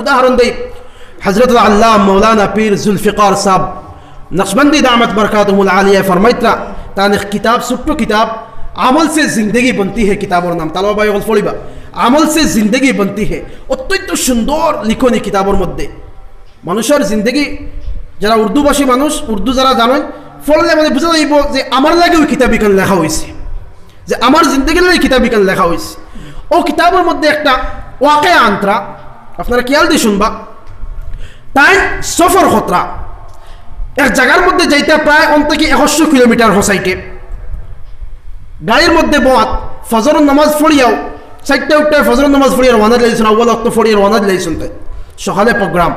উদাহরণ দেই। হজরত আল্লাহ মৌলানা পীর জুলফিকর সাহ নকশবন্দি দামত বরকাত আলিয়া ফরমাইত্রা, তার কিতাব, ছোট্ট কিতাব, আমল সে জিন্দগি বনতি হে কিতাবর নাম তালবাই অল ফলিবা। আমল সে জিন্দগি বনতি হে, অত্যন্ত সুন্দর লিখনি কিতাবর মধ্যে। মানুষের জিন্দগি, যারা উর্দু ভাষী মানুষ, উর্দু যারা জানেন ফলে মানে বুঝা যাইব যে আমার লাগে ওই কিতাব এখানে লেখা হয়েছে যে আমার জিন্দগির লাগে কিতাব এখানে লেখা হয়েছে ও কিতাবের মধ্যে একটা ওয়াকে আন্তরা আপনারা খেয়াল দিয়ে শুনবা তাই সফর খতরা। এক জায়গার মধ্যে যাইতে প্রায় অন্তকি একশো কিলোমিটার হোসাইটে গাড়ির মধ্যে বোয়াত ফজর নামাজ ফড়িয়াও চারটা উঠতে ফজর নামাজ ফড়িয়ে রওনা দিলাইছেন আউ্বাল অক্ত ফড়িয়ে রওনা দিলাইছেন তাই সকালে প্রোগ্রাম।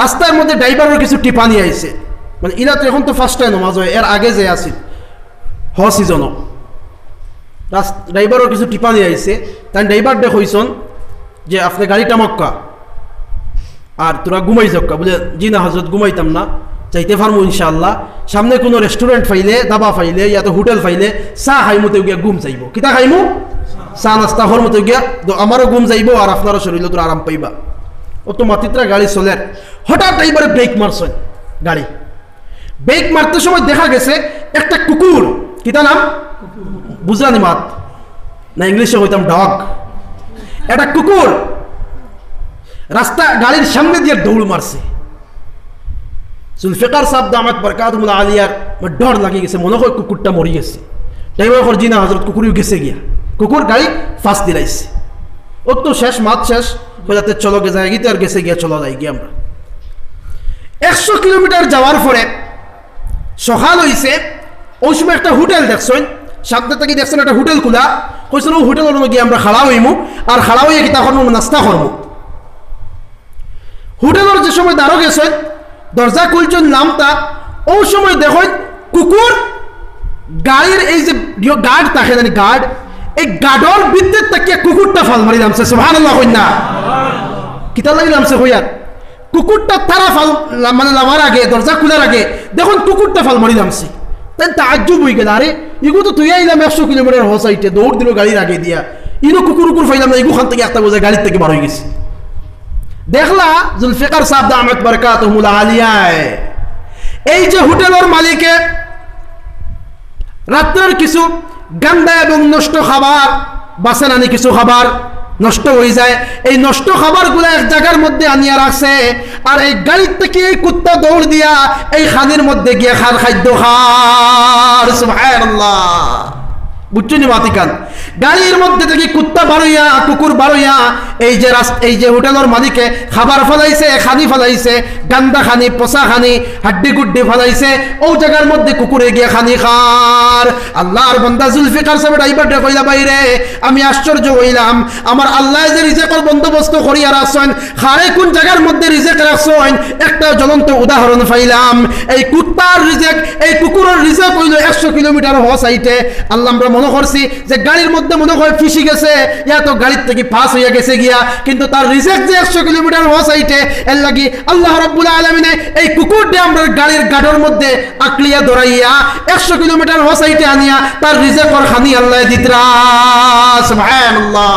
রাস্তার মধ্যে ড্রাইভারের কিছু টিপানি আইছে। মানে ইরা তো এখন তো ফার্স্ট টাইম নামাজ হয়, এর আগে যে আছিল হ সিজনও ড্রাইভারের কিছু টিপানি আইছে। তাই ড্রাইভার দেখ যে আপনি গাড়িটা মক্কা। আর তোরা ঘুমাই যাক্কা বলে জি না হজরত ঘুমাইতাম না। চাইতে পারব ইনশাল্লাহ সামনে কোনো রেস্টুরেন্ট ফাইলে দাবা ফাইলে ইয়াতো হোটেল ফাইলে চাহ খাইমতে গিয়া ঘুম চাইব। কিতা খাইমু? চাহ নাস্তা হর মতো গিয়া। তো আমারও ঘুম যাইব আর আপনারও শরীর তোর আরাম পাইবা। ও তো মাতিত্রা গাড়ি চলে। হঠাৎ এইবারে ব্রেক মারছেন গাড়ি। ব্রেক মারতে সময় দেখা গেছে একটা কুকুর। কিতা নাম? বুঝলানি মাত। না, ইংলিশে হইতাম ডগ একটা কুকুর। রাস্তা গাড়ির সামনে দিয়ে দৌড় মারছে। জুলফিকার সাহ দামাত বরকাতুল আলিয়ার আমার ডর লাগিয়ে গেছে, মনে হয় কুকুরটা মরি গেছে। ড্রাইভার কর জিনা হজরত কুকুরিও গেছে গিয়া। কুকুর গাড়ি ফাঁস দিলাইছে। ও তো শেষ মাত শেষ। যাতে চলো গে যায় গিয়ে আর গেছে গিয়া চলো যাই গিয়ে আমরা। একশো কিলোমিটার যাওয়ার পরে সকাল হয়েছে ওই সময় একটা হোটেল দেখছেন। সামনে থেকে দেখছেন একটা হোটেল খোলা। কইছেন ও হোটেলের গিয়ে আমরা খাড়া হইমু আর খাড়া হইয়া কিতা করব নাস্তা করব হোটেলের যে সময় দাঁড়ো গেছেন দরজা খুলছেন নামটা ওই সময় দেখুন কুকুর গাড়ির এই যে গার্ড থাকে জানি গার্ড এই গার্ডর বিদ্যুৎ তাকিয়ে কুকুরটা ফাল মারি নামছে সুহান না কিতা লাগি নামছে হইয়ার কুকুরটা তারা ফাল মানে নামার আগে দরজা খোলার আগে, দেখুন কুকুরটা ফাল মারি নামছে। তাই তাজ্জুব হয়ে গেল, আরে ইগো তো তুই আইলাম একশো কিলোমিটার হসাইটে দৌড় দিল গাড়ির আগে দিয়া। ইনো কুকুর কুকুর ফাইলাম না ইগো খান থেকে একটা বোঝায় গাড়ির থেকে বার হয়ে গেছে। দেখলা এই যে মালিকে, রাত্রের কিছু গান্দা এবং নষ্ট খাবার, বাসে আনি কিছু খাবার নষ্ট হয়ে যায়। এই নষ্ট খাবারগুলো এক জায়গার মধ্যে আনিয়া রাখছে। আর এই গাড়ির থেকে এই কুত্তা দৌড় দিয়া এই খানির মধ্যে গিয়ে খার খাদ্য খার সুবহানাল্লাহ। গাড়ির মধ্যে কুত্তা বাড়ইয়া কুকুর বাড়ইয়া এই যে এই যে হোটেলের মালিকে খাবার ফেলাইছে, খানি ফেলাইছে, গান্দা খানি খানি, হাড্ডি গুড্ডি ফেলাইছে, ও জায়গার মধ্যে কুকুরে গিয়ে খানি খার। আল্লাহর বন্দা জুলফিকার ড্রাইভার কইলা, বাইরে, আমি আশ্চর্য হইলাম। আমার আল্লাহ যে রিজেকর বন্দোবস্ত করিয়া রাখছেন, খারে কোন জায়গার মধ্যে রিজেক রাখছেন, একটা জ্বলন্ত উদাহরণ পাইলাম। এই কুত্তার রিজেক, এই কুকুরের রিজেক হইল একশো কিলোমিটার হ সাইটে। আল্লাহ মনে করছি যে গাড়ির মধ্যে মনে হয় ফিসি গেছে। ইয়া তো গাড়ির থেকে পাস হইয়া গেছে গিয়া। কিন্তু তার রিজেক্ট যে একশো কিলোমিটার হসাইটে এর লাগি আল্লাহ রব্বুল আলমিনে এই কুকুরটি আমরা গাড়ির গাডর মধ্যে আকলিয়া দৌড়াইয়া একশো কিলোমিটার হসাইটে আনিয়া তার রিজেক্টর খানি আল্লাহ দিতরা। সুবহানাল্লাহ।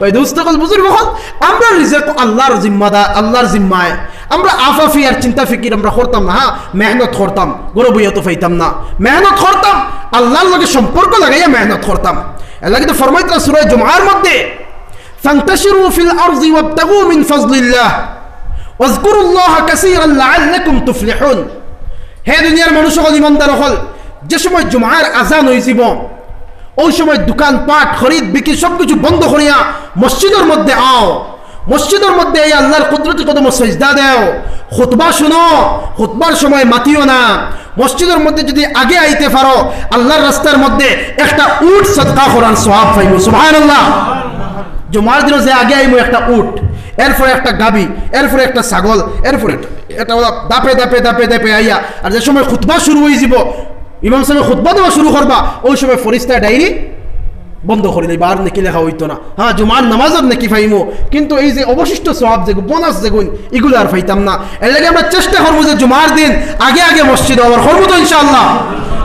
ভাই দোস্ত বুজুর্গ হল আমরা রিজেক্ট আল্লাহর জিম্মাদার, আল্লাহর জিম্মায়। আমরা আফাফি আর চিন্তা ফিকির আমরা করতাম না হ্যাঁ মেহনত করতাম গরব তো ফাইতাম না মেহনত করতাম আল্লাহর লগে সম্পর্ক লাগাইয়া মেহনত করতাম এর লাগে তো ফরমাইতরা সূরা জুমআর মধ্যে فانتشروا في الارض وابتغوا من فضل الله واذكروا الله كثيرا لعلكم تفلحون হে দুনিয়ার মানুষ সকল ইমানদার হল যে সময় জুমার আজান হয়েছিল ওই সময় দোকান পাট খরিদ বিক্রি সবকিছু বন্ধ করিয়া মসজিদের মধ্যে আও মসজিদের মধ্যে এই আল্লাহর কুদরতি কদম সেজদা দেও। খুতবা শুনো, খুতবার সময় মাতিও না। মসজিদের মধ্যে যদি আগে আইতে পারো, আল্লাহর রাস্তার মধ্যে একটা উট সদকা করান সোহাব পাইব। সুবহানাল্লাহ। জুমার দিন যে আগে আইমু একটা উট, এরপরে একটা গাবি, এরপরে একটা ছাগল, এরপরে এটা দাপে দাপে দাপে দাপে আইয়া। আর যে সময় খুতবা শুরু হয়ে যাব ইমাম সাহেব খুতবা দেওয়া শুরু করবা, ওই সময় ফরিস্তা ডায়েরি বন্ধ করে দিই বার নেকি লেখা হইতো না। হ্যাঁ জুমার নামাজত নাকি ফাইমো কিন্তু এই যে অবশিষ্ট সব যেগুলো বোনাস যেগুন এগুলো আর ফাইতাম না। এর লাগে আমরা চেষ্টা করব যে জুমার দিন আগে আগে মসজিদ হওয়ার করব তো ইনশাআল্লাহ।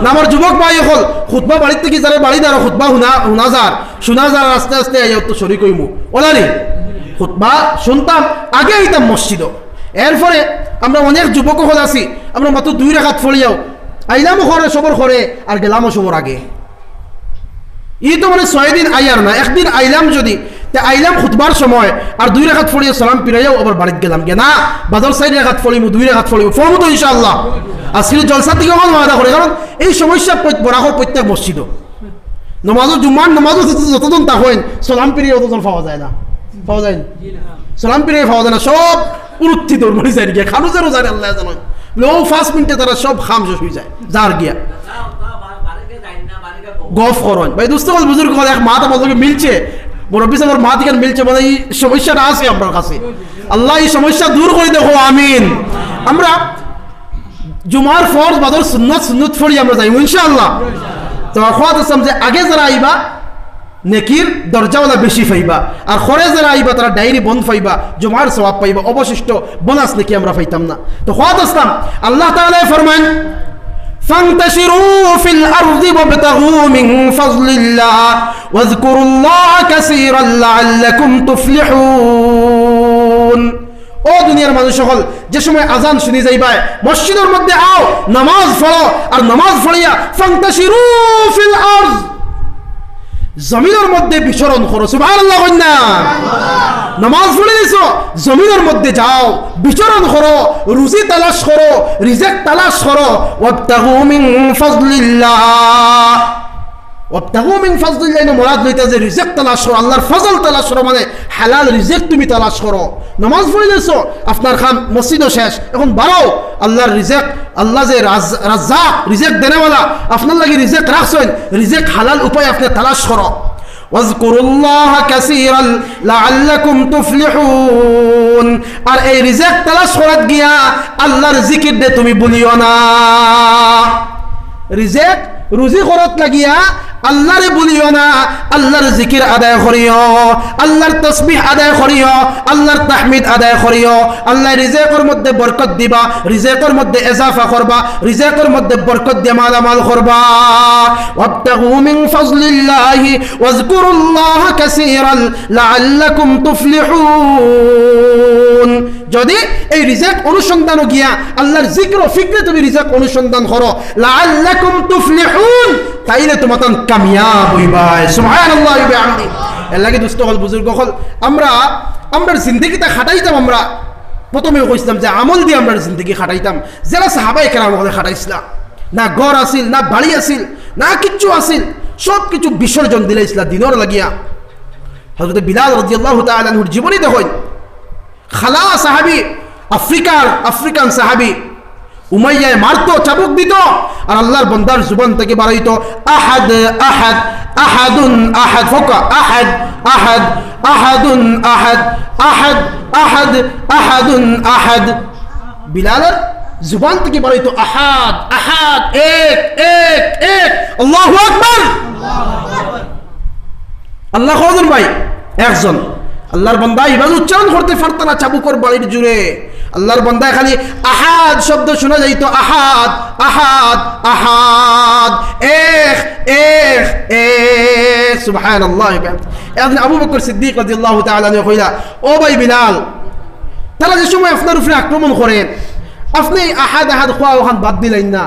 না, আমার যুবক ভাই হল খুতবা বাড়ির কি যারা বাড়ি দ্বারা খুতবা শুনা শুনা যার শোনা যার আস্তে আস্তে আইয়া তো শরীর কইমু ওলানি খুতবা শুনতাম, আগে আইতাম মসজিদও এরপরে আমরা অনেক যুবক হল আছি, আমরা মাত্র দুই রেখাত ফলিয়াও। আইলামও করে সবর করে আর গেলামও সবর আগে। ই তো মানে ছয় দিন আইয়ার না। একদিন আইলাম যদি আইলাম খুতবার সময় আর দুই রেখাত ফলিয়ে সালাম পিরাইয়াও আবার বাড়িতে গেলাম গে। না বাদর সাইড রেখাত ফলিমু দুই রেখাত ফলিমু ফলমু তো ইনশাআল্লাহ। আর সিল জলসা থেকে আমার ওয়াদা করে কারণ এই সমস্যা বরাকর প্রত্যেক মসজিদও নমাজও জুম্মার নমাজও যত- যতজন তা হইন, সালাম পিরিয়ে অতজন পাওয়া যায় না। পাওয়া যায় না? সালাম পিরিয়ে পাওয়া যায় না। সব তোর মনে যায় গিয়া খানো যেন যায় আল্লাহ জানো। লো পাঁচ মিনিটে তারা সব খাম শেষ হয়ে যায়। যার গিয়া। গফ করন। ভাই, দোস্ত বুজুর্গ এক মা তো বলতে মিলছে। মুরব্বী সাহেবের মা থেকে মিলছে? মানে এই সমস্যাটা আছে আপনার কাছে। আল্লাহ এই সমস্যা দূর করে দেখো আমিন। আমরা জুমার ফরজ বাদর সুন্নত সুন্নত ফরি আমরা যাই, ইনশাআল্লাহ। তো খোয়াত আসলাম যে আগে যারা আইবা, নেকির দরজাওয়ালা বেশি পাইবা। আর খরে যারা আইবা, তারা ডায়েরি বন্ধ পাইবা, জমার সবাব পাইবা। অবশিষ্ট বোনাস নাকি আমরা পাইতাম না। তো খোয়াত আসলাম আল্লাহ তাআলা ফরমান فانتشروا في الأرض وابتغوا من فضل الله واذكروا الله كثيرا لعلكم تفلحون ও দুনিয়ার মানুষ সকল যে সময় আজান শুনি যাইবাই মসজিদের মধ্যে আও নামাজ পড়ো আর নামাজ পড়িয়া ফান্তাশিরু ফিল আরজ জমিনের মধ্যে বিচরণ করো সুবাহ নামাজ পড়ে দিছো জমিনের মধ্যে যাও, বিচরণ করো, রুজি তালাশ করো রিজেক্ট তালাশ করো। ওয়াবতাগু মিন ফাজলিল্লাহ ওয়াবতাগু মিন ফাজলিল্লাহ এনে মুরাদ লইতে যে রিজেক তালাশ করো আল্লাহর ফজল তালাশ করো মানে হালাল রিজেক তুমি তালাশ করো নামাজ পড়ে দিছো আপনার খান মসজিদও শেষ এখন বাড়াও আল্লাহর রিজেক আল্লাহ যে রাজ- রাজ্জাক রিজেক দেনেওয়ালা আপনার লাগি রিজেক রাখছেন রিজেক হালাল উপায় আপনি তালাশ করো واذكروا الله كثيرا لعلكم تفلحون আর এই রিজেক তালাশ করাত গিয়া আল্লাহর জিকির দে তুমি বলিও না রিজেক রুজি করত লাগিয়া আল্লাহরে বলিও না, আল্লাহর জিকির আদায় করিও, আল্লাহর তসবিহ আদায় করিও, আল্লাহর তাহমিদ আদায় করিও, আল্লাহ রিজেকের মধ্যে বরকত দিবা, রিজেকের মধ্যে এজাফা করবা, রিজেকের মধ্যে বরকত দিয়ে মালামাল করবা। ওয়াবতাগু মিন ফাজলিল্লাহি ওয়াজকুরুল্লাহ কাসীরান লাআল্লাকুম তুফলিহুন। যদি এই রিজেক অনুসন্ধান গিয়া আল্লাহর জিক্র ফিক্রে তুমি রিজেক অনুসন্ধান করো, লাআল্লাকুম তুফলিহুন, তাইলে তোমাতন কামিয়াব হইবাই সুবহানাল্লাহ ওয়া বিহামদি। এর লাগে দুষ্ট হল, বুজুর্গ হল। আমরা আমরা জিন্দগিটা খাটাইতাম আমরা। প্রথমে কইছিলাম যে আমল দিয়ে আমরা জিন্দগি খাটাইতাম। যারা সাহাবাই কেরাম হলে খাটাইছিলাম না ঘর আসিল না বাড়ি আসিল না কিচ্ছু আসিল সব কিছু বিসর্জন দিলে দিনর লাগিয়া। হজরত বিলাল রাদিয়াল্লাহু তাআলা আনহুর জীবনী দেখুন। খালা সাহাবি, আফ্রিকার, আফ্রিকান সাহাবি। উমাইয়ায় মারতো, চাবুক দিত, আর আল্লাহর বন্দার জুবান থেকে বাড়াইত, আহাদ আহাদ, আহাদুন, আহাদ। ফোকা, আহাদ আহাদ, আহাদুন, আহাদ আহাদ আহাদ, আহাদুন, আহাদ। বিলালের জুবান থেকে বাড়াইতো, আহাদ আহাদ, এক এক এক। আল্লাহু আকবার। আল্লাহ ভাই? একজন। আল্লাহর বন্দা ইবাদ উচ্চারণ করতে পারত না চাবুকর বাড়ির জুড়ে। আল্লাহর বন্দায় খালি আহাদ শব্দ শোনা যাইতো, আহাদ আহাদ আহাদ এক এক এক সুবহানাল্লাহ এখন আবু বকর সিদ্দিক রাদিয়াল্লাহু তাআলা আনহু কইলা, ও ভাই বিলাল, তারা যে সময় আপনার উপরে আক্রমণ করেন আপনি আহাদ আহাদ, খোয়া, ওখান বাদ দিলেন না।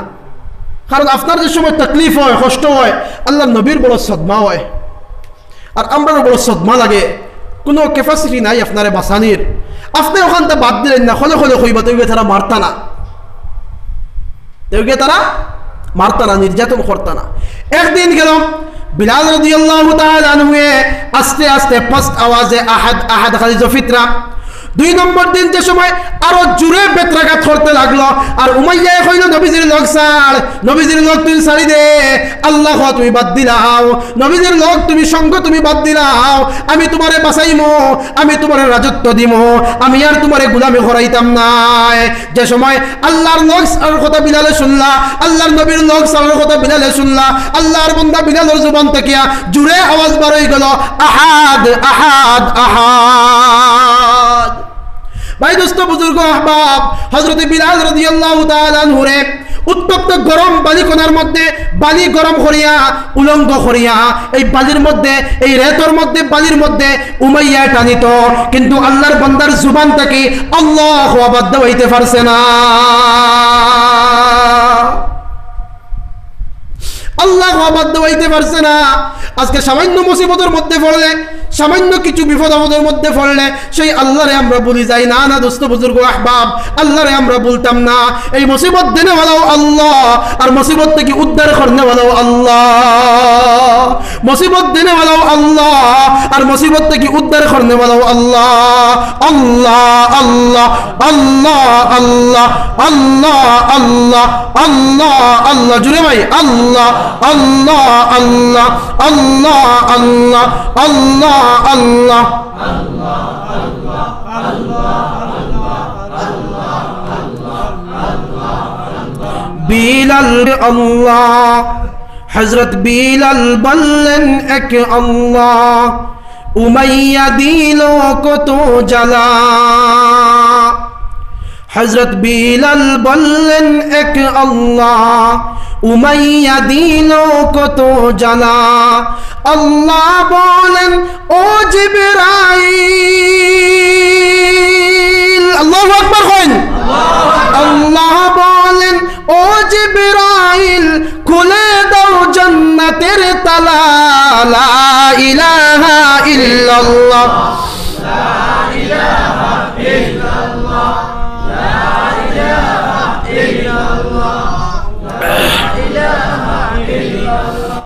কারণ আপনার যে সময় তকলিফ হয়, কষ্ট হয় আল্লাহ নবীর বড় সদমা হয়। আর আমরারও বড় সদমা লাগে। কোনো ক্যাপাসিটি নাই আপনারে বাসানির আপনি ওখানটা বাদ দিলেন না হলে হলে কইবা তবে তারা মারতা না। তবে তারা মারতা না, নির্যাতন করতা না। একদিন গেলাম বিলাল রাদিয়াল্লাহু তাআলা আনহুয়ে আস্তে আস্তে ফার্স্ট আওয়াজে আহাদ আহাদ খালি জফিতরা দুই নম্বর দিন যে সময় আরও জুড়ে বেত্রাঘাত করতে লাগল। আর উমাইয়া কইল, নবীজির লোক ছাড়, নবীজির লোক তুমি ছাড়ি দে। আল্লাহ, তুমি বাদ দিলাও নবীজির লোক, তুমি সঙ্গ তুমি বাদ দিলাও আমি তোমারে বাঁচাইমো, আমি তোমারে রাজত্ব দিমো। আমি আর তোমারে গুলামি হরাইতাম নাই। যে সময় আল্লাহর লোক ছাড়ার কথা বিলালে শুনলা, আল্লাহর নবীর লোক ছাড়ার কথা বিলালে শুনলা, আল্লাহর বন্দা বিলালের জুবান থেকে জুড়ে আওয়াজ বার হয়ে গেল, আহাদ আহাদ আহাদ। ভাই দোস্ত, বুজুর্গ, আহবাব হজরত বিলাল রাদিয়াল্লাহু তাআলা আনহুরে উত্তপ্ত গরম বালিকোনার মধ্যে, বালি গরম করিয়া, উলঙ্গ করিয়া, এই বালির মধ্যে, এই রেতর মধ্যে, বালির মধ্যে উমাইয়া টানিত। কিন্তু আল্লাহর বান্দার জুবান থেকে আল্লাহ অবাধ্য হইতে পারছে না। আল্লাহ অবাধ্য হইতে পারছে না। আজকে সামান্য মুসিবতের মধ্যে পড়লে সামান্য কিছু বিপদ আপদের মধ্যে পড়লে সেই আল্লাহরে আমরা বলি যাই না না দোস্ত বুজুর্গ আহবাব আল্লাহরে আমরা বলতাম না এই মুসিবত দেনে বলাও আল্লাহ আর মুসিবত থেকে উদ্ধার করনে বলাও আল্লাহ মুসিবত দেনে বলাও আল্লাহ আর মুসিবত থেকে উদ্ধার করনে বলাও আল্লাহ আল্লাহ আল্লাহ আল্লাহ আল্লাহ আল্লাহ আল্লাহ আল্লাহ আল্লাহ জুড়ে ভাই আল্লাহ আল্লাহ আল্লাহ আল্লাহ আল্লাহ আল্লাহ আল্লাহ। বিলাল আল্লাহ। হজরত বিলাল বললেন এক আল্লাহ উমাইয়া দিল কত জ্বালা। হজরত বিলাল বললেন, এক আল্লাহ, উমাইয়া দিল কত জ্বালা। আল্লাহ বলেন, ও জিবরাইল। আল্লাহু আকবার কইন। আল্লাহ বলেন, ও জিবরাইল, খুলে দাও জান্নাতের তালা। লা ইলাহা ইল্লাল্লাহ।